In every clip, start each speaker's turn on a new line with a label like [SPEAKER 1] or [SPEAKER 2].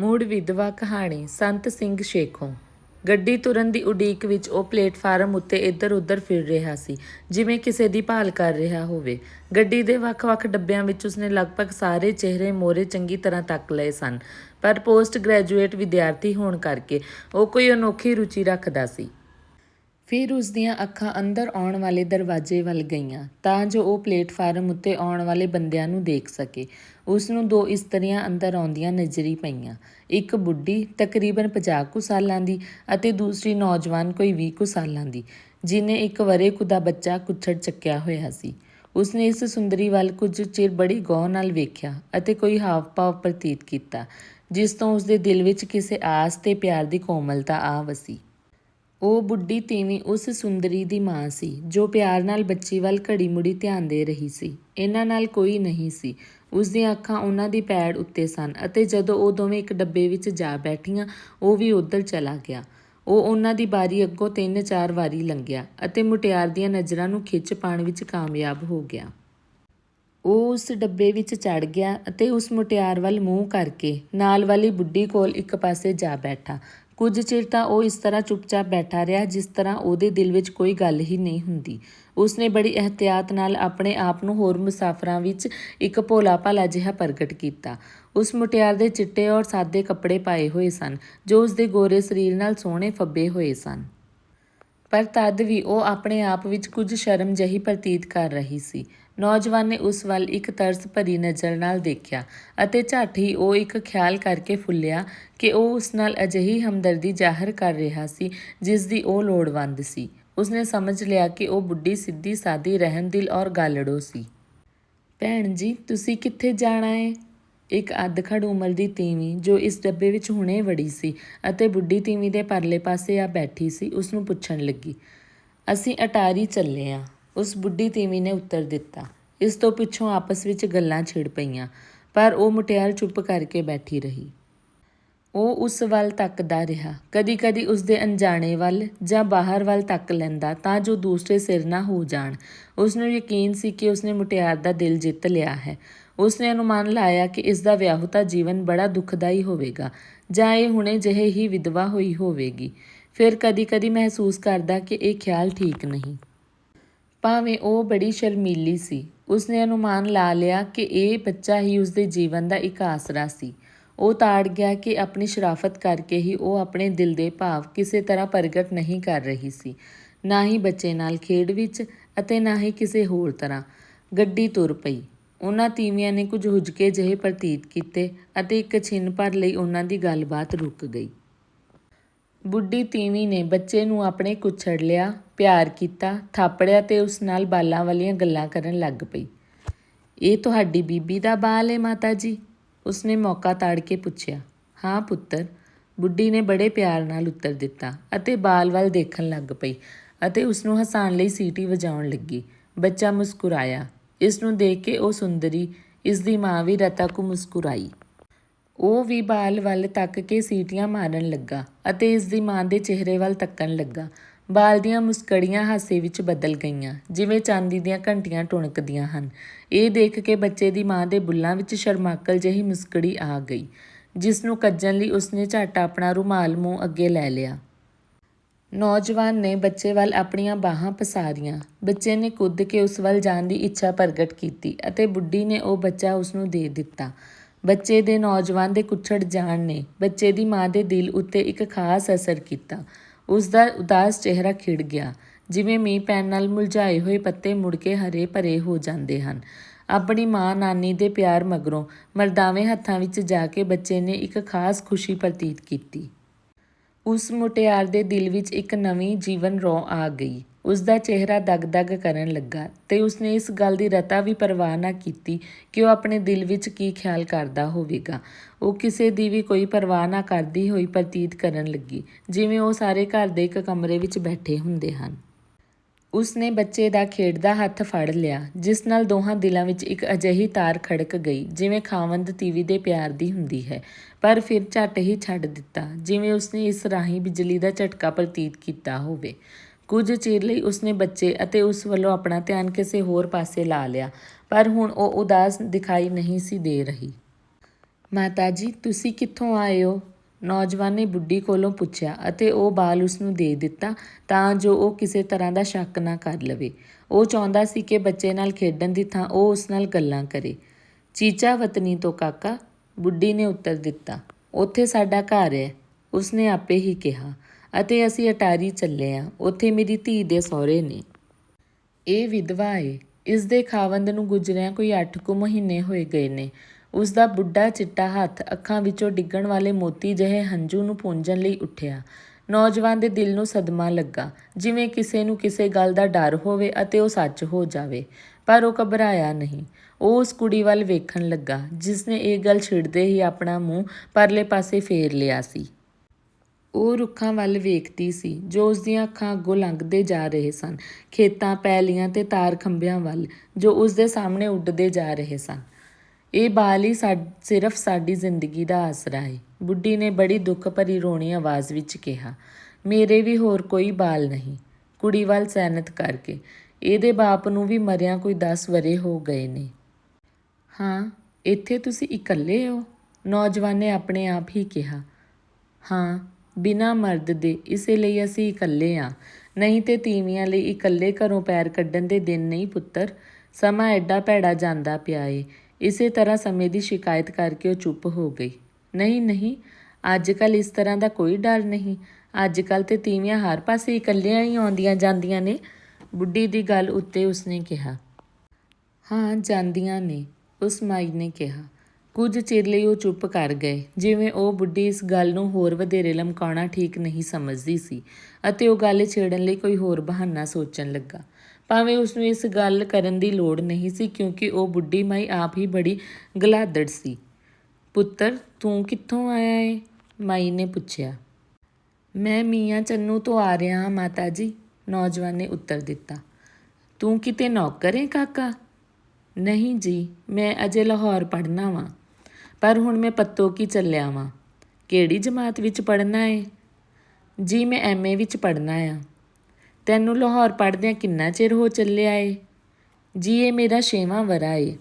[SPEAKER 1] ਮੂੜ ਵਿਧਵਾ ਕਹਾਣੀ, ਸੰਤ ਸਿੰਘ ਸ਼ੇਖੋਂ। ਗੱਡੀ ਤੁਰਨ ਦੀ ਉਡੀਕ ਵਿੱਚ ਉਹ ਪਲੇਟਫਾਰਮ ਉੱਤੇ ਇੱਧਰ-ਉੱਧਰ ਫਿਰ ਰਿਹਾ ਸੀ, ਜਿਵੇਂ ਕਿਸੇ ਦੀ ਭਾਲ ਕਰ ਰਿਹਾ ਹੋਵੇ। ਗੱਡੀ ਦੇ ਵੱਖ-ਵੱਖ ਡੱਬਿਆਂ ਵਿੱਚ ਉਸਨੇ ਲਗਭਗ ਸਾਰੇ ਚਿਹਰੇ ਮੋਰੇ ਚੰਗੀ ਤਰ੍ਹਾਂ ਤੱਕ ਲਏ ਸਨ, ਪਰ ਪੋਸਟ ਗ੍ਰੈਜੂਏਟ ਵਿਦਿਆਰਥੀ ਹੋਣ ਕਰਕੇ ਉਹ ਕੋਈ ਅਨੋਖੀ ਰੁਚੀ ਰੱਖਦਾ ਸੀ। ਫਿਰ ਉਸ ਦੀਆਂ ਅੱਖਾਂ ਅੰਦਰ ਆਉਣ ਵਾਲੇ ਦਰਵਾਜ਼ੇ ਵੱਲ ਗਈਆਂ, ਤਾਂ ਜੋ ਉਹ ਪਲੇਟਫਾਰਮ ਉੱਤੇ ਆਉਣ ਵਾਲੇ ਬੰਦਿਆਂ ਨੂੰ ਦੇਖ ਸਕੇ। ਉਸ ਨੂੰ ਦੋ ਇਸਤਰੀਆਂ ਅੰਦਰ ਆਉਂਦੀਆਂ ਨਜ਼ਰੀ ਪਈਆਂ। ਇੱਕ ਬੁੱਢੀ ਤਕਰੀਬਨ 50 ਕੁ ਸਾਲਾਂ ਦੀ ਅਤੇ ਦੂਸਰੀ ਨੌਜਵਾਨ ਕੋਈ 20 ਕੁ ਸਾਲਾਂ ਦੀ, ਜਿਨੇ ਇੱਕ ਵਰੇ ਕੁਦਾ ਬੱਚਾ ਕੁੱਛੜ ਚੱਕਿਆ ਹੋਇਆ ਸੀ। ਉਸਨੇ ਇਸ ਸੁੰਦਰੀ ਵੱਲ ਕੁਝ ਚਿਰ ਬੜੀ ਗੌਰ ਨਾਲ ਵੇਖਿਆ ਅਤੇ ਕੋਈ ਹਾਵ-ਭਾਵ ਪ੍ਰਤੀਤ ਕੀਤਾ, ਜਿਸ ਤੋਂ ਉਸਦੇ ਦਿਲ ਵਿੱਚ ਕਿਸੇ ਆਸ ਤੇ ਪਿਆਰ ਦੀ ਕੋਮਲਤਾ ਆ ਵਸੀ। ਉਹ ਬੁੱਢੀ ਤੀਵੀਂ ਉਸ ਸੁੰਦਰੀ ਦੀ ਮਾਂ ਸੀ, ਜੋ ਪਿਆਰ ਨਾਲ ਬੱਚੀ ਵੱਲ ਘੜੀ ਮੁੜੀ ਧਿਆਨ ਦੇ ਰਹੀ ਸੀ। ਇਹਨਾਂ ਨਾਲ ਕੋਈ ਨਹੀਂ ਸੀ ਉਸ ਦੀਆਂ ਅੱਖਾਂ ਉਹਨਾਂ ਦੀ ਪੈੜ ਉੱਤੇ ਸਨ ਅਤੇ ਜਦੋਂ ਉਹ ਦੋਵੇਂ ਇੱਕ ਡੱਬੇ ਵਿੱਚ ਜਾ ਬੈਠੀਆਂ, ਉਹ ਵੀ ਉੱਧਰ ਚਲਾ ਗਿਆ। ਉਹ ਉਹਨਾਂ ਦੀ ਬਾਰੀ ਅੱਗੋਂ ਤਿੰਨ ਚਾਰ ਵਾਰੀ ਲੰਘਿਆ ਅਤੇ ਮੁਟਿਆਰ ਦੀਆਂ ਨਜ਼ਰਾਂ ਨੂੰ ਖਿੱਚ ਪਾਉਣ ਵਿੱਚ ਕਾਮਯਾਬ ਹੋ ਗਿਆ। ਉਹ ਉਸ ਡੱਬੇ ਵਿੱਚ ਚੜ ਗਿਆ ਅਤੇ ਉਸ ਮੁਟਿਆਰ ਵੱਲ ਮੂੰਹ ਕਰਕੇ ਨਾਲ ਵਾਲੀ ਬੁੱਢੀ ਕੋਲ ਇੱਕ ਪਾਸੇ ਜਾ ਬੈਠਾ ਕੁਝ ਚਿਰ ਤਾਂ ਉਹ ਇਸ ਤਰ੍ਹਾਂ ਚੁੱਪਚਾਪ ਬੈਠਾ ਰਿਹਾ ਜਿਸ ਤਰ੍ਹਾਂ ਉਹਦੇ ਦਿਲ ਵਿੱਚ ਕੋਈ ਗੱਲ ਹੀ ਨਹੀਂ ਹੁੰਦੀ। ਉਸਨੇ ਬੜੀ ਇhtiyਾਤ ਨਾਲ ਆਪਣੇ ਆਪ ਨੂੰ ਹੋਰ ਮੁਸਾਫਰਾਂ ਵਿੱਚ ਇੱਕ ਭੋਲਾ ਭਾਲਾ ਜਿਹਾ ਪ੍ਰਗਟ ਕੀਤਾ। ਉਸ ਮੁਟਿਆਰ ਦੇ ਚਿੱਟੇ ਔਰ ਸਾਦੇ ਕੱਪੜੇ ਪਾਏ ਹੋਏ ਸਨ, ਜੋ ਉਸਦੇ ਗੋਰੇ ਸਰੀਰ ਨਾਲ ਸੋਹਣੇ ਫੱਬੇ ਹੋਏ ਸਨ। ਪਰ ਤਦ ਵੀ ਉਹ ਆਪਣੇ ਆਪ ਵਿੱਚ ਕੁਝ ਸ਼ਰਮ ਜਹੀ ਪ੍ਰਤੀਤ ਕਰ ਰਹੀ ਸੀ। ਨੌਜਵਾਨ ਨੇ ਉਸ ਵੱਲ ਇੱਕ ਤਰਸ ਭਰੀ ਨਜ਼ਰ ਨਾਲ ਦੇਖਿਆ ਅਤੇ ਝੱਟ ਹੀ ਉਹ ਇੱਕ ਖਿਆਲ ਕਰਕੇ ਫੁੱਲਿਆ ਕਿ ਉਹ ਉਸ ਨਾਲ ਅਜਿਹੀ ਹਮਦਰਦੀ ਜ਼ਾਹਰ ਕਰ ਰਿਹਾ ਸੀ ਜਿਸ ਦੀ ਉਹ ਲੋੜਵੰਦ ਸੀ। ਉਸਨੇ ਸਮਝ ਲਿਆ ਕਿ ਉਹ ਬੁੱਢੀ ਸਿੱਧੀ ਸਾਦੀ ਰਹਿਮਦਿਲ ਔਰ ਗਾਲੜੋ ਸੀ। ਭੈਣ ਜੀ, ਤੁਸੀਂ ਕਿੱਥੇ ਜਾਣਾ ਏ ਇੱਕ ਅੱਧਖੜ ਉਮਰ ਦੀ ਤੀਵੀਂ ਜੋ ਇਸ ਡੱਬੇ ਵਿੱਚ ਹੁਣੇ ਵੜੀ ਸੀ ਅਤੇ ਬੁੱਢੀ ਤੀਵੀਂ ਦੇ ਪਰਲੇ ਪਾਸੇ ਆ ਬੈਠੀ ਸੀ ਉਸ ਨੂੰ ਪੁੱਛਣ ਲੱਗੀ, ਅਸੀਂ ਅਟਾਰੀ ਚੱਲੇ ਆ। ਉਸ ਬੁੱਢੀ ਤੀਵੀਂ ਨੇ ਉੱਤਰ ਦਿੱਤਾ। ਇਸ ਤੋਂ ਪਿੱਛੋਂ ਆਪਸ ਵਿੱਚ ਗੱਲਾਂ ਛਿੜ ਪਈਆਂ, ਪਰ ਉਹ ਮੁਟਿਆਰ ਚੁੱਪ ਕਰਕੇ ਬੈਠੀ ਰਹੀ। ਉਹ ਉਸ ਵੱਲ ਤੱਕਦਾ ਰਿਹਾ। ਕਦੀ-ਕਦੀ ਉਸ ਦੇ ਅਣਜਾਣੇ ਵੱਲ ਜਾਂ ਬਾਹਰ ਵੱਲ ਤੱਕ ਲੈਂਦਾ ਤਾਂ ਜੋ ਦੂਸਰੇ ਸਿਰ ਨਾ ਹੋ ਜਾਣ। ਉਸ ਨੂੰ ਯਕੀਨ ਸੀ ਕਿ ਉਸਨੇ ਮੁਟਿਆਰ ਦਾ ਦਿਲ ਜਿੱਤ ਲਿਆ ਹੈ। ਉਸਨੇ ਅਨੁਮਾਨ ਲਾਇਆ ਕਿ ਇਸ ਦਾ ਵਿਆਹੁਤਾ ਜੀਵਨ ਬੜਾ ਦੁਖਦਾਈ ਹੋਵੇਗਾ, ਜਾਂ ਇਹ ਹੁਣੇ ਜਿਹੇ ਹੀ ਵਿਧਵਾ ਹੋਈ ਹੋਵੇਗੀ। ਫਿਰ ਕਦੀ-ਕਦੀ ਮਹਿਸੂਸ ਕਰਦਾ ਕਿ ਇਹ ਖਿਆਲ ਠੀਕ ਨਹੀਂ। ਭਾਵੇਂ ਉਹ ਬੜੀ ਸ਼ਰਮੀਲੀ ਸੀ, ਉਸਨੇ ਅਨੁਮਾਨ ਲਾ ਲਿਆ ਕਿ ਇਹ ਬੱਚਾ ਹੀ ਉਸਦੇ ਜੀਵਨ ਦਾ ਇੱਕ ਆਸਰਾ ਸੀ। ਉਹ ਤਾੜ ਗਿਆ ਕਿ ਆਪਣੀ ਸ਼ਰਾਫਤ ਕਰਕੇ ਹੀ ਉਹ ਆਪਣੇ ਦਿਲ ਦੇ ਭਾਵ ਕਿਸੇ ਤਰ੍ਹਾਂ ਪ੍ਰਗਟ ਨਹੀਂ ਕਰ ਰਹੀ ਸੀ। ਨਾ ਹੀ ਬੱਚੇ ਨਾਲ ਖੇਡ ਵਿੱਚ ਅਤੇ ਨਾ ਹੀ ਕਿਸੇ ਹੋਰ ਤਰ੍ਹਾਂ। ਗੱਡੀ ਤੁਰ ਪਈ। ਉਹਨਾਂ ਤੀਵੀਆਂ ਨੇ ਕੁਝ ਹੁਜਕੇ ਜਿਹੇ ਪ੍ਰਤੀਤ ਕੀਤੇ ਅਤੇ ਇੱਕ ਛਿਨ ਭਰ ਲਈ ਉਹਨਾਂ ਦੀ ਗੱਲਬਾਤ ਰੁਕ ਗਈ। ਬੁੱਢੀ ਤੀਵੀਂ ਨੇ ਬੱਚੇ ਨੂੰ ਆਪਣੇ ਕੁੱਛੜ ਲਿਆ, ਪਿਆਰ ਕੀਤਾ, ਥਾਪੜਿਆ ਤੇ ਉਸ ਨਾਲ ਬਾਲਾਂ ਵਾਲੀਆਂ ਗੱਲਾਂ ਕਰਨ ਲੱਗ ਪਈ। ਇਹ ਤੁਹਾਡੀ ਬੀਬੀ ਦਾ ਬਾਲ ਹੈ ਮਾਤਾ ਜੀ ਉਸਨੇ ਮੌਕਾ ਤਾੜ ਕੇ ਪੁੱਛਿਆ। ਹਾਂ ਪੁੱਤਰ। ਬੁੱਢੀ ਨੇ ਬੜੇ ਪਿਆਰ ਨਾਲ ਉੱਤਰ ਦਿੱਤਾ ਅਤੇ ਬਾਲ ਵੱਲ ਦੇਖਣ ਲੱਗ ਪਈ ਅਤੇ ਉਸ ਨੂੰ ਹਸਾਉਣ ਲਈ ਸੀਟੀ ਵਜਾਉਣ ਲੱਗੀ। ਬੱਚਾ ਮੁਸਕਰਾਇਆ। ਇਸ ਨੂੰ ਦੇਖ ਕੇ ਉਹ ਸੁੰਦਰੀ, ਇਸ ਦੀ ਮਾਂ ਵੀ ਰਤਾ ਕੋ ਮੁਸਕਰਾਈ। ਉਹ ਵੀ ਬਾਲ ਵੱਲ ਤੱਕ ਕੇ ਸੀਟੀਆਂ ਮਾਰਨ ਲੱਗਾ ਅਤੇ ਇਸ ਦੀ ਮਾਂ ਦੇ ਚਿਹਰੇ ਵੱਲ ਤੱਕਣ ਲੱਗਾ। ਬਾਲ ਦੀਆਂ ਮੁਸਕੜੀਆਂ ਹਾਸੇ ਵਿੱਚ ਬਦਲ ਗਈਆਂ, ਜਿਵੇਂ ਚਾਂਦੀ ਦੀਆਂ ਘੰਟੀਆਂ ਟੁਣਕਦੀਆਂ ਹਨ। ਇਹ ਦੇਖ ਕੇ ਬੱਚੇ ਦੀ ਮਾਂ ਦੇ ਬੁੱਲਾਂ ਵਿੱਚ ਸ਼ਰਮਾਕਲ ਜਿਹੀ ਮੁਸਕੜੀ ਆ ਗਈ, ਜਿਸ ਨੂੰ ਕੱਜਣ ਲਈ ਉਸਨੇ ਝੱਟ ਆਪਣਾ ਰੁਮਾਲ ਮੂੰਹ ਅੱਗੇ ਲੈ ਲਿਆ। ਨੌਜਵਾਨ ਨੇ ਬੱਚੇ ਵੱਲ ਆਪਣੀਆਂ ਬਾਹਾਂ ਪਸਾਰੀਆਂ। ਬੱਚੇ ਨੇ ਕੁੱਦ ਕੇ ਉਸ ਵੱਲ ਜਾਣ ਦੀ ਇੱਛਾ ਪ੍ਰਗਟ ਕੀਤੀ ਅਤੇ ਬੁੱਢੀ ਨੇ ਉਹ ਬੱਚਾ ਉਸ ਨੂੰ ਦੇ ਦਿੱਤਾ। ਬੱਚੇ ਦੇ ਨੌਜਵਾਨ ਦੇ ਕੁੱਛੜ ਜਾਣ ਨੇ। ਬੱਚੇ ਦੀ ਮਾਂ ਦੇ ਦਿਲ ਉੱਤੇ ਇੱਕ ਖਾਸ ਅਸਰ ਕੀਤਾ। ਉਸ ਦਾ ਉਦਾਸ ਚਿਹਰਾ ਖਿੜ ਗਿਆ। ਜਿਵੇਂ ਮੀਂਹ ਪੈਣ ਨਾਲ ਮੁਰਝਾਏ ਹੋਏ ਪੱਤੇ ਮੁੜ ਕੇ ਹਰੇ ਭਰੇ ਹੋ ਜਾਂਦੇ ਹਨ। ਆਪਣੀ ਮਾਂ ਨਾਨੀ ਦੇ ਪਿਆਰ ਮਗਰੋਂ ਮਰਦਾਵੇਂ ਹੱਥਾਂ ਵਿੱਚ ਜਾ ਕੇ ਬੱਚੇ ਨੇ ਇੱਕ ਖਾਸ ਖੁਸ਼ੀ ਪ੍ਰਤੀਤ ਕੀਤੀ। ਉਸ ਮੁਟਿਆਰ ਦੇ ਦਿਲ ਵਿੱਚ ਇੱਕ ਨਵੀਂ ਜੀਵਨ ਰੋ ਆ ਗਈ। ਉਸ ਦਾ ਚਿਹਰਾ ਦਗ-ਦਗ ਕਰਨ ਲੱਗਾ ਤੇ ਉਸਨੇ ਇਸ ਗੱਲ ਦੀ ਰਤਾ ਵੀ ਪਰਵਾਹ ਨਾ ਕੀਤੀ ਕਿ ਉਹ ਆਪਣੇ ਦਿਲ ਵਿੱਚ ਕੀ ਖਿਆਲ ਕਰਦਾ ਹੋਵੇਗਾ। ਉਹ ਕਿਸੇ ਦੀ ਵੀ ਕੋਈ ਪਰਵਾਹ ਨਾ ਕਰਦੀ ਹੋਈ ਪ੍ਰਤੀਤ ਕਰਨ ਲੱਗੀ, ਜਿਵੇਂ ਉਹ ਸਾਰੇ ਘਰ ਦੇ ਇੱਕ ਕਮਰੇ ਵਿੱਚ ਬੈਠੇ ਹੁੰਦੇ ਹਨ। ਉਸਨੇ ਬੱਚੇ ਦਾ ਖੇਡਦਾ ਹੱਥ ਫੜ ਲਿਆ, ਜਿਸ ਨਾਲ ਦੋਹਾਂ ਦਿਲਾਂ ਵਿੱਚ ਇੱਕ ਅਜਿਹੀ ਤਾਰ ਖੜਕ ਗਈ, ਜਿਵੇਂ ਖਾਵੰਦ ਤੀਵੀ ਦੇ ਪਿਆਰ ਦੀ ਹੁੰਦੀ ਹੈ। ਪਰ ਫਿਰ ਝੱਟ ਹੀ ਛੱਡ ਦਿੱਤਾ, ਜਿਵੇਂ ਉਸਨੇ ਇਸ ਰਾਹੀਂ ਬਿਜਲੀ ਦਾ ਝਟਕਾ ਪ੍ਰਤੀਤ ਕੀਤਾ ਹੋਵੇ। ਕੁਝ ਚਿਰ ਲਈ ਉਸਨੇ ਬੱਚੇ ਅਤੇ ਉਸ ਵੱਲੋਂ ਆਪਣਾ ਧਿਆਨ ਕਿਸੇ ਹੋਰ ਪਾਸੇ ਲਾ ਲਿਆ, ਪਰ ਹੁਣ ਉਹ ਉਦਾਸ ਦਿਖਾਈ ਨਹੀਂ ਸੀ ਦੇ ਰਹੀ। ਮਾਤਾ ਜੀ, ਤੁਸੀਂ ਕਿੱਥੋਂ ਆਏ ਹੋ? ਨੌਜਵਾਨ ਨੇ ਬੁੱਢੀ ਕੋਲੋਂ ਪੁੱਛਿਆ ਅਤੇ ਉਹ ਬਾਲ ਉਸ ਨੂੰ ਦੇ ਦਿੱਤਾ ਤਾਂ ਜੋ ਉਹ ਕਿਸੇ ਤਰ੍ਹਾਂ ਦਾ ਸ਼ੱਕ ਨਾ ਕਰ ਲਵੇ। ਉਹ ਚਾਹੁੰਦਾ ਸੀ ਕਿ ਬੱਚੇ ਨਾਲ ਖੇਡਣ ਦੀ ਥਾਂ ਉਹ ਉਸ ਨਾਲ ਗੱਲਾਂ ਕਰੇ। ਚੀਚਾ ਵਤਨੀ ਤੋਂ ਕਾਕਾ, ਬੁੱਢੀ ਨੇ ਉੱਤਰ ਦਿੱਤਾ, ਉੱਥੇ ਸਾਡਾ ਘਰ ਹੈ, ਉਸਨੇ ਆਪੇ ਹੀ ਕਿਹਾ। ਅਤੇ ਅਸੀਂ ਅਟਾਰੀ ਚੱਲੇ ਆ। ਉੱਥੇ ਮੇਰੀ ਧੀ ਦੇ ਸਹੁਰੇ ਨੇ। ਇਹ ਵਿਧਵਾ ਏ। ਇਸ ਦੇ ਖਾਵੰਦ ਨੂੰ ਗੁਜ਼ਰਿਆ ਕੋਈ 8 ਕੁ ਮਹੀਨੇ ਹੋਏ ਗਏ ਨੇ। ਉਸ ਦਾ ਬੁੱਢਾ ਚਿੱਟਾ ਹੱਥ ਅੱਖਾਂ ਵਿੱਚੋਂ ਡਿੱਗਣ ਵਾਲੇ ਮੋਤੀ ਜਿਹੇ ਹੰਝੂ ਨੂੰ ਪੂੰਝਣ ਲਈ ਉੱਠਿਆ। ਨੌਜਵਾਨ ਦੇ ਦਿਲ ਨੂੰ ਸਦਮਾ ਲੱਗਾ। ਜਿਵੇਂ ਕਿਸੇ ਨੂੰ ਕਿਸੇ ਗੱਲ ਦਾ ਡਰ ਹੋਵੇ ਅਤੇ ਉਹ ਸੱਚ ਹੋ ਜਾਵੇ। ਪਰ ਉਹ ਘਬਰਾਇਆ ਨਹੀਂ। ਉਹ ਉਸ ਕੁੜੀ ਵੱਲ ਵੇਖਣ ਲੱਗਾ ਜਿਸ ਨੇ ਇਹ ਗੱਲ ਛਿੜਦੇ ਹੀ ਆਪਣਾ ਮੂੰਹ ਪਰਲੇ ਪਾਸੇ ਫੇਰ ਲਿਆ ਸੀ। ਉਹ ਰੁੱਖਾਂ ਵੱਲ ਵੇਖਦੀ ਸੀ, ਜੋ ਉਸ ਦੀਆਂ ਅੱਖਾਂ ਅੱਗੋਂ ਲੰਘਦੇ ਜਾ ਰਹੇ ਸਨ, ਖੇਤਾਂ, ਪੈਲੀਆਂ ਤੇ ਤਾਰ ਖੰਭਿਆਂ ਵੱਲ, ਜੋ ਉਸ ਦੇ ਸਾਹਮਣੇ ਉੱਡਦੇ ਜਾ ਰਹੇ ਸਨ। ਇਹ ਬਾਲ ਹੀ ਸਾ, ਸਿਰਫ ਸਾਡੀ ਜ਼ਿੰਦਗੀ ਦਾ ਆਸਰਾ ਹੈ ਬੁੱਢੀ ਨੇ ਬੜੀ ਦੁੱਖ ਭਰੀ ਰੋਣੀ ਆਵਾਜ਼ ਵਿੱਚ ਕਿਹਾ, ਮੇਰੇ ਵੀ ਹੋਰ ਕੋਈ ਬਾਲ ਨਹੀਂ। ਕੁੜੀ ਵੱਲ ਸੈਨਤ ਕਰਕੇ, ਇਹਦੇ ਬਾਪ ਨੂੰ ਵੀ ਮਰਿਆਂ ਕੋਈ 10 ਵਰੇ ਹੋ ਗਏ ਨੇ। ਹਾਂ, ਇੱਥੇ ਤੁਸੀਂ ਇਕੱਲੇ ਹੋ? ਨੌਜਵਾਨ ਨੇ ਆਪਣੇ ਆਪ ਹੀ ਕਿਹਾ, ਹਾਂ। ਬਿਨਾਂ ਮਰਦ ਦੇ, ਇਸੇ ਲਈ ਅਸੀਂ ਇਕੱਲੇ ਆ। ਨਹੀਂ ਤੇ ਤੀਵੀਆਂ ਲਈ ਇਕੱਲੇ ਘਰੋਂ ਪੈਰ ਕੱਢਣ ਦੇ ਦਿਨ ਨਹੀਂ, ਪੁੱਤਰ। ਸਮਾਂ ਐਡਾ ਭੈੜਾ ਜਾਂਦਾ ਪਿਆ ਏ। ਇਸੇ ਤਰ੍ਹਾਂ ਸਮੇਂ ਦੀ ਸ਼ਿਕਾਇਤ ਕਰਕੇ ਉਹ ਚੁੱਪ ਹੋ ਗਈ। ਨਹੀਂ ਨਹੀਂ ਅੱਜ ਕੱਲ ਇਸ ਤਰ੍ਹਾਂ ਦਾ ਕੋਈ ਡਰ ਨਹੀਂ। ਅੱਜ ਕੱਲ ਤੇ ਤੀਵੀਆਂ ਹਰ ਪਾਸੇ ਇਕੱਲਿਆਂ ਹੀ ਆਉਂਦੀਆਂ ਜਾਂਦੀਆਂ ਨੇ। ਬੁੱਢੀ ਦੀ ਗੱਲ ਉੱਤੇ ਉਸਨੇ ਕਿਹਾ। ਹਾਂ, ਜਾਂਦੀਆਂ ਨੇ, ਉਸ ਮਾਈ ਨੇ ਕਿਹਾ। ਕੁਝ ਚਿਰ ਲਈ ਉਹ ਚੁੱਪ ਕਰ ਗਏ, ਜਿਵੇਂ ਉਹ ਬੁੱਢੀ ਇਸ ਗੱਲ ਨੂੰ ਹੋਰ ਵਧੇਰੇ ਲਮਕਾਉਣਾ ਠੀਕ ਨਹੀਂ ਸਮਝਦੀ ਸੀ ਅਤੇ ਉਹ ਗੱਲ ਛੇੜਨ ਲਈ ਕੋਈ ਹੋਰ ਬਹਾਨਾ ਸੋਚਣ ਲੱਗਾ। ਭਾਵੇਂ ਉਸ ਨੂੰ ਇਸ ਗੱਲ ਕਰਨ ਦੀ ਲੋੜ ਨਹੀਂ ਸੀ, ਕਿਉਂਕਿ ਉਹ ਬੁੱਢੀ ਮਾਈ ਆਪ ਹੀ ਬੜੀ ਗਲਾਦੜ ਸੀ। ਪੁੱਤਰ, ਤੂੰ ਕਿੱਥੋਂ ਆਇਆ ਏ? ਮਾਈ ਨੇ ਪੁੱਛਿਆ। ਮੈਂ ਮੀਆਂ ਚੰਨੂ ਤੋਂ ਆ ਰਿਹਾ ਹਾਂ, ਮਾਤਾ ਜੀ, ਨੌਜਵਾਨ ਨੇ ਉੱਤਰ ਦਿੱਤਾ। ਤੂੰ ਕਿਤੇ ਨੌਕਰ ਏ, ਕਾਕਾ? ਨਹੀਂ ਜੀ, ਮੈਂ ਅਜੇ ਲਾਹੌਰ ਪੜ੍ਹਨਾ ਵਾਂ। ਪਰ ਹੁਣ ਮੈਂ ਪੱਤੋ ਕੀ ਚੱਲਿਆ ਵਾਂ? ਕਿਹੜੀ ਜਮਾਤ ਵਿੱਚ ਪੜ੍ਹਨਾ ਏ? ਜੀ, ਮੈਂ ਐਮਏ ਵਿੱਚ ਪੜ੍ਹਨਾ ਆ। ਤੈਨੂੰ ਲਾਹੌਰ ਪੜ੍ਹਦਿਆਂ ਕਿੰਨਾ ਚਿਰ ਹੋ ਚੱਲਿਆ ਏ? ਜੀ, ਇਹ ਮੇਰਾ ਛੇਵਾਂ ਵਰਾ ਏ।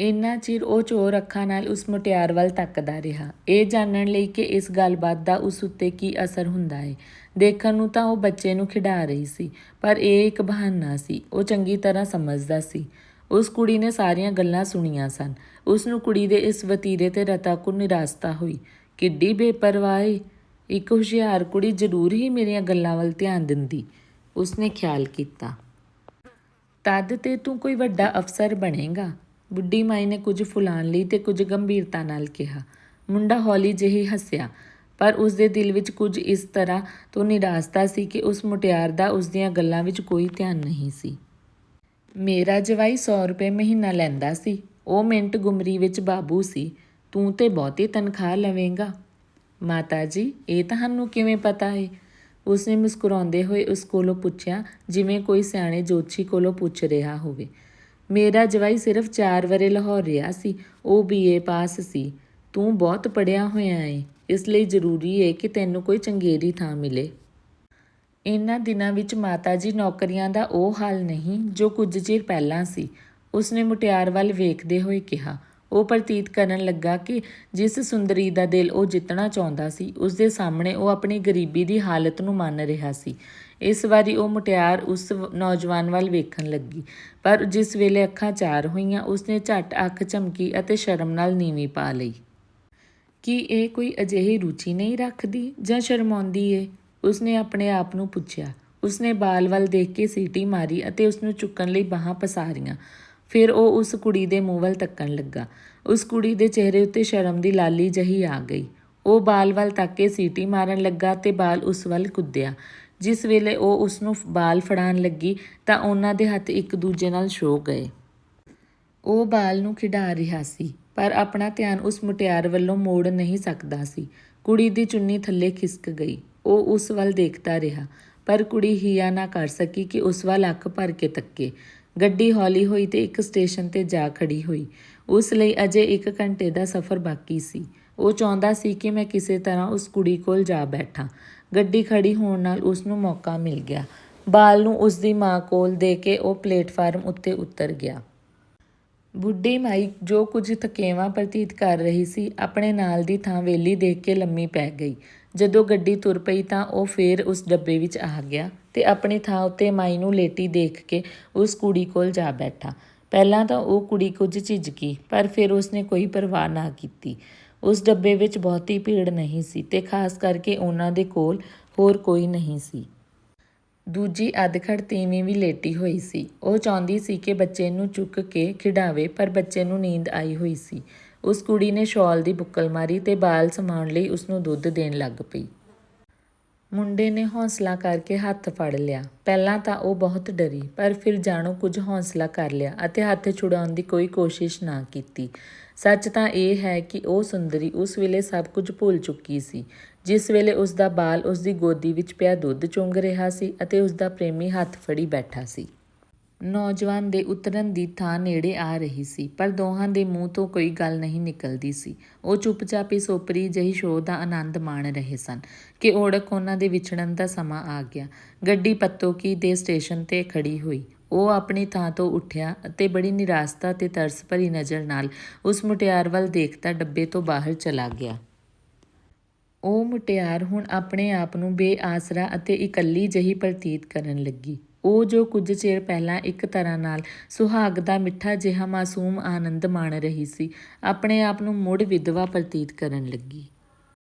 [SPEAKER 1] ਇੰਨਾ ਚਿਰ ਉਹ ਚੋਰ ਅੱਖਾਂ ਨਾਲ ਉਸ ਮੁਟਿਆਰ ਵੱਲ ਤੱਕਦਾ ਰਿਹਾ। ਇਹ ਜਾਣਨ ਲਈ ਕਿ ਇਸ ਗੱਲਬਾਤ ਦਾ ਉਸ ਉੱਤੇ ਕੀ ਅਸਰ ਹੁੰਦਾ ਹੈ ਦੇਖਣ ਨੂੰ ਤਾਂ ਉਹ ਬੱਚੇ ਨੂੰ ਖਿਡਾ ਰਹੀ ਸੀ, ਪਰ ਇਹ ਇੱਕ ਬਹਾਨਾ ਸੀ। ਉਹ ਚੰਗੀ ਤਰ੍ਹਾਂ ਸਮਝਦਾ ਸੀ। ਉਸ ਕੁੜੀ ਨੇ ਸਾਰੀਆਂ ਗੱਲਾਂ ਸੁਣੀਆਂ ਸਨ। ਉਸ ਨੂੰ ਕੁੜੀ ਦੇ ਇਸ ਵਤੀਰੇ ਤੇ ਰਤਾ ਕੋ ਨਿਰਾਸਤਾ ਹੋਈ। ਕਿੱਡੀ ਬੇਪਰਵਾਹ ਏ ਇੱਕ ਹੁਸ਼ਿਆਰ ਕੁੜੀ ਜ਼ਰੂਰ ਹੀ ਮੇਰੀਆਂ ਗੱਲਾਂ ਵੱਲ ਧਿਆਨ ਦਿੰਦੀ, ਉਸਨੇ ਖਿਆਲ ਕੀਤਾ। ਤਦ ਤੇ ਤੂੰ ਕੋਈ ਵੱਡਾ ਅਫਸਰ ਬਣੇਗਾ, ਬੁੱਢੀ ਮਾਈ ਨੇ ਕੁਝ ਫੁਲਾਣ ਲਈ ਤੇ ਕੁਝ ਗੰਭੀਰਤਾ ਨਾਲ ਕਿਹਾ। ਮੁੰਡਾ ਹੌਲੀ ਜਿਹੀ ਹੱਸਿਆ, ਪਰ ਉਸ ਦੇ ਦਿਲ ਵਿੱਚ ਕੁਝ ਇਸ ਤਰ੍ਹਾਂ ਤੋਂ ਨਿਰਾਸਤਾ ਸੀ ਕਿ ਉਸ ਮੁਟਿਆਰ ਦਾ ਉਸ ਦੀਆਂ ਗੱਲਾਂ ਵਿੱਚ ਕੋਈ ਧਿਆਨ ਨਹੀਂ ਸੀ। ਮੇਰਾ ਜਵਾਈ 100 ਰੁਪਏ ਮਹੀਨਾ ਲੈਂਦਾ ਸੀ। ਉਹ ਮਿੰਟ ਗੁਮਰੀ ਵਿੱਚ ਬਾਬੂ ਸੀ। ਤੂੰ ਤੇ ਬਹੁਤੀ ਤਨਖਾਹ ਲਵੇਂਗਾ। ਮਾਤਾ ਜੀ, ਇਹ ਤੁਹਾਨੂੰ ਕਿਵੇਂ ਪਤਾ ਹੈ ਉਸਨੇ ਮੁਸਕਰਾਉਂਦੇ ਹੋਏ ਉਸ ਕੋਲੋਂ ਪੁੱਛਿਆ, ਜਿਵੇਂ ਕੋਈ ਸਿਆਣੇ ਜੋਤਸ਼ੀ ਕੋਲੋਂ ਪੁੱਛ ਰਿਹਾ ਹੋਵੇ। ਮੇਰਾ ਜਵਾਈ ਸਿਰਫ 4 ਵਰੇ ਲਾਹੌਰ ਰਿਹਾ ਸੀ। ਉਹ ਬੀਏ ਪਾਸ ਸੀ। ਤੂੰ ਬਹੁਤ ਪੜਿਆ ਹੋਇਆ ਏ। ਇਸ ਲਈ ਜ਼ਰੂਰੀ ਏ ਕਿ ਤੈਨੂੰ ਕੋਈ ਚੰਗੇਰੀ ਥਾਂ ਮਿਲੇ। ਇਹਨਾਂ ਦਿਨਾਂ ਵਿੱਚ ਮਾਤਾ ਜੀ ਨੌਕਰੀਆਂ ਦਾ ਉਹ ਹਾਲ ਨਹੀਂ ਜੋ ਕੁਝ ਚਿਰ ਪਹਿਲਾਂ ਸੀ। ਉਸਨੇ ਮੁਟਿਆਰ ਵੱਲ ਵੇਖਦੇ ਹੋਏ ਕਿਹਾ, ਉਹ ਪ੍ਰਤੀਤ ਕਰਨ ਲੱਗਾ ਕਿ ਜਿਸ ਸੁੰਦਰੀ ਦਾ ਦਿਲ ਉਹ ਜਿੱਤਣਾ ਚਾਹੁੰਦਾ ਸੀ ਉਸ ਦੇ ਸਾਹਮਣੇ ਉਹ ਆਪਣੀ ਗਰੀਬੀ ਦੀ ਹਾਲਤ ਨੂੰ ਮੰਨ ਰਿਹਾ ਸੀ। ਇਸ ਵਾਰੀ ਉਹ ਮੁਟਿਆਰ ਉਸ ਨੌਜਵਾਨ ਵੱਲ ਵੇਖਣ ਲੱਗੀ, ਪਰ ਜਿਸ ਵੇਲੇ ਅੱਖਾਂ ਚਾਰ ਹੋਈਆਂ, ਉਸਨੇ ਝੱਟ ਅੱਖ ਝਮਕੀ ਅਤੇ ਸ਼ਰਮ ਨਾਲ ਨੀਵੀਂ ਪਾ ਲਈ। ਕੀ ਇਹ ਕੋਈ ਅਜਿਹੀ ਰੁਚੀ ਨਹੀਂ ਰੱਖਦੀ ਜਾਂ ਸ਼ਰਮਾਉਂਦੀ ਏ? ਉਸਨੇ ਆਪਣੇ ਆਪ ਨੂੰ ਪੁੱਛਿਆ। ਉਸਨੇ ਬਾਲ ਵੱਲ ਦੇਖ ਕੇ ਸੀਟੀ ਮਾਰੀ ਅਤੇ ਉਸ ਨੂੰ ਚੁੱਕਣ ਲਈ ਬਾਹਾਂ ਪਸਾਰੀਆਂ। ਫਿਰ ਉਹ ਉਸ ਕੁੜੀ ਦੇ ਮੂੰਹ ਵੱਲ ਤੱਕਣ ਲੱਗਾ। ਉਸ ਕੁੜੀ ਦੇ ਚਿਹਰੇ ਉੱਤੇ ਸ਼ਰਮ ਦੀ ਲਾਲੀ ਜਹੀ ਆ ਗਈ। ਉਹ ਬਾਲ ਵੱਲ ਤੱਕ ਕੇ ਸੀਟੀ ਮਾਰਨ ਲੱਗਾ ਤੇ ਬਾਲ ਉਸ ਵੱਲ ਕੁੱਦਿਆ। ਜਿਸ ਵੇਲੇ ਉਹ ਉਸ ਨੂੰ ਬਾਲ ਫੜਾਉਣ ਲੱਗੀ ਤਾਂ ਉਹਨਾਂ ਦੇ ਹੱਥ ਇੱਕ ਦੂਜੇ ਨਾਲ ਛੋ ਗਏ। ਉਹ ਬਾਲ ਨੂੰ ਖਿਡਾ ਰਿਹਾ ਸੀ, ਪਰ ਆਪਣਾ ਧਿਆਨ ਉਸ ਮੁਟਿਆਰ ਵੱਲੋਂ ਮੋੜ ਨਹੀਂ ਸਕਦਾ ਸੀ। ਕੁੜੀ ਦੀ ਚੁੰਨੀ ਥੱਲੇ ਖਿਸਕ ਗਈ। ਉਹ ਉਸ ਵੱਲ ਦੇਖਦਾ ਰਿਹਾ, ਪਰ ਕੁੜੀ ਹਿਆ ਨਾ ਕਰ ਸਕੀ ਕਿ ਉਸ ਵੱਲ ਅੱਖ ਭਰ ਕੇ ਤੱਕੇ। ਗੱਡੀ ਹੌਲੀ ਹੋਈ ਤੇ ਇੱਕ ਸਟੇਸ਼ਨ ਤੇ ਜਾ ਖੜੀ ਹੋਈ। ਉਸ ਲਈ ਅਜੇ 1 ਘੰਟੇ ਦਾ ਸਫ਼ਰ ਬਾਕੀ ਸੀ। ਉਹ ਚਾਹੁੰਦਾ ਸੀ ਕਿ ਮੈਂ ਕਿਸੇ ਤਰ੍ਹਾਂ ਉਸ ਕੁੜੀ ਕੋਲ ਜਾ ਬੈਠਾਂ। ਗੱਡੀ ਖੜੀ ਹੋਣ ਨਾਲ ਉਸ ਨੂੰ ਮੌਕਾ ਮਿਲ ਗਿਆ। ਬਾਲ ਨੂੰ ਉਸ ਦੀ ਮਾਂ ਕੋਲ ਦੇ ਕੇ ਉਹ ਪਲੇਟਫਾਰਮ ਉੱਤੇ ਉਤਰ ਗਿਆ। ਬੁੱਢੀ ਮਾਈ ਜੋ ਕੁਝ ਥਕੇਵਾਂ ਪ੍ਰਤੀਤ ਕਰ ਰਹੀ ਸੀ, ਆਪਣੇ ਨਾਲ ਦੀ ਥਾਂ ਵੇਲੀ ਦੇਖ ਕੇ ਲੰਮੀ ਪੈ ਗਈ। ਜਦੋਂ ਗੱਡੀ ਤੁਰ ਪਈ ਤਾਂ ਉਹ ਫੇਰ ਉਸ ਡੱਬੇ ਵਿੱਚ ਆ ਗਿਆ ਤੇ ਆਪਣੀ ਥਾਂ ਉੱਤੇ ਮਾਈ ਨੂੰ ਲੇਟੀ ਦੇਖ ਕੇ ਉਸ ਕੁੜੀ ਕੋਲ ਜਾ ਬੈਠਾ। ਪਹਿਲਾਂ ਤਾਂ ਉਹ ਕੁੜੀ ਕੁਝ ਝਿਜਕੀ ਪਰ ਫਿਰ ਉਸਨੇ ਕੋਈ ਪਰਵਾਹ ਨਾ ਕੀਤੀ। ਉਸ ਡੱਬੇ ਵਿੱਚ ਬਹੁਤੀ ਭੀੜ ਨਹੀਂ ਸੀ ਤੇ ਖਾਸ ਕਰਕੇ ਉਹਨਾਂ ਦੇ ਕੋਲ ਹੋਰ ਕੋਈ ਨਹੀਂ ਸੀ। ਦੂਜੀ ਅਧਖੜ ਤੀਵੀਂ ਵੀ ਲੇਟੀ ਹੋਈ ਸੀ। ਉਹ ਚਾਹੁੰਦੀ ਸੀ ਕਿ ਬੱਚੇ ਨੂੰ ਚੁੱਕ ਕੇ ਖਿਡਾਵੇ, ਪਰ ਬੱਚੇ ਨੂੰ ਨੀਂਦ ਆਈ ਹੋਈ ਸੀ। ਉਸ ਕੁੜੀ ਨੇ ਸ਼ਾਲ ਦੀ ਬੁੱਕਲ ਮਾਰੀ ਤੇ ਬਾਲ ਸਮਾਉਣ ਲਈ ਉਸ ਨੂੰ ਦੁੱਧ ਦੇਣ ਲੱਗ ਪਈ। ਮੁੰਡੇ ਨੇ ਹੌਸਲਾ ਕਰਕੇ ਹੱਥ ਫੜ ਲਿਆ। ਪਹਿਲਾਂ ਤਾਂ ਉਹ ਬਹੁਤ ਡਰੀ, ਪਰ ਫਿਰ ਜਾਣੋ ਕੁਝ ਹੌਸਲਾ ਕਰ ਲਿਆ ਅਤੇ ਹੱਥ ਛੁਡਾਉਣ ਦੀ ਕੋਈ ਕੋਸ਼ਿਸ਼ ਨਾ ਕੀਤੀ। ਸੱਚ ਤਾਂ ਇਹ ਹੈ ਕਿ ਉਹ ਸੁੰਦਰੀ ਉਸ ਵੇਲੇ ਸਭ ਕੁਝ ਭੁੱਲ ਚੁੱਕੀ ਸੀ। ਜਿਸ ਵੇਲੇ ਉਸ ਦਾ ਬਾਲ ਉਸ ਦੀ ਗੋਦੀ ਵਿੱਚ ਪਿਆ ਦੁੱਧ ਚੁੰਗ ਰਿਹਾ ਸੀ ਅਤੇ ਉਸ ਦਾ ਪ੍ਰੇਮੀ ਹੱਥ ਫੜੀ ਬੈਠਾ ਸੀ। ਨੌਜਵਾਨ ਦੇ ਉਤਰਨ ਦੀ ਥਾਂ ਨੇੜੇ ਆ ਰਹੀ ਸੀ, ਪਰ ਦੋਹਾਂ ਦੇ ਮੂੰਹ ਤੋਂ ਕੋਈ ਗੱਲ ਨਹੀਂ ਨਿਕਲਦੀ ਸੀ। ਉਹ ਚੁੱਪਚਾਪ ਇਸ ਓਪਰੀ ਜਿਹੀ ਸ਼ੋਅ ਦਾ ਆਨੰਦ ਮਾਣ ਰਹੇ ਸਨ ਕਿ ਔੜਕ ਉਹਨਾਂ ਦੇ ਵਿਛੜਨ ਦਾ ਸਮਾਂ ਆ ਗਿਆ। ਗੱਡੀ ਪੱਤੋਕੀ ਦੇ ਸਟੇਸ਼ਨ ਤੇ ਖੜੀ ਹੋਈ। ਉਹ ਆਪਣੀ ਥਾਂ ਤੋਂ ਉੱਠਿਆ ਅਤੇ ਬੜੀ ਨਿਰਾਸਤਾ ਤੇ ਤਰਸ ਭਰੀ ਨਜ਼ਰ ਨਾਲ ਉਸ ਮੁਟਿਆਰ ਵੱਲ ਦੇਖਦਾ ਡੱਬੇ ਤੋਂ ਬਾਹਰ ਚਲਾ ਗਿਆ। ਉਹ ਮੁਟਿਆਰ ਹੁਣ ਆਪਣੇ ਆਪ ਨੂੰ ਬੇਆਸਰਾ ਅਤੇ ਇਕੱਲੀ ਜਹੀ ਪ੍ਰਤੀਤ ਕਰਨ ਲੱਗੀ। ਉਹ ਜੋ ਕੁਝ ਚਿਰ ਪਹਿਲਾਂ ਇੱਕ ਤਰ੍ਹਾਂ ਨਾਲ ਸੁਹਾਗ ਦਾ ਮਿੱਠਾ ਜਿਹਾ ਮਾਸੂਮ ਆਨੰਦ ਮਾਣ ਰਹੀ ਸੀ, ਆਪਣੇ ਆਪ ਨੂੰ ਮੁੜ ਵਿਧਵਾ ਪ੍ਰਤੀਤ ਕਰਨ ਲੱਗੀ।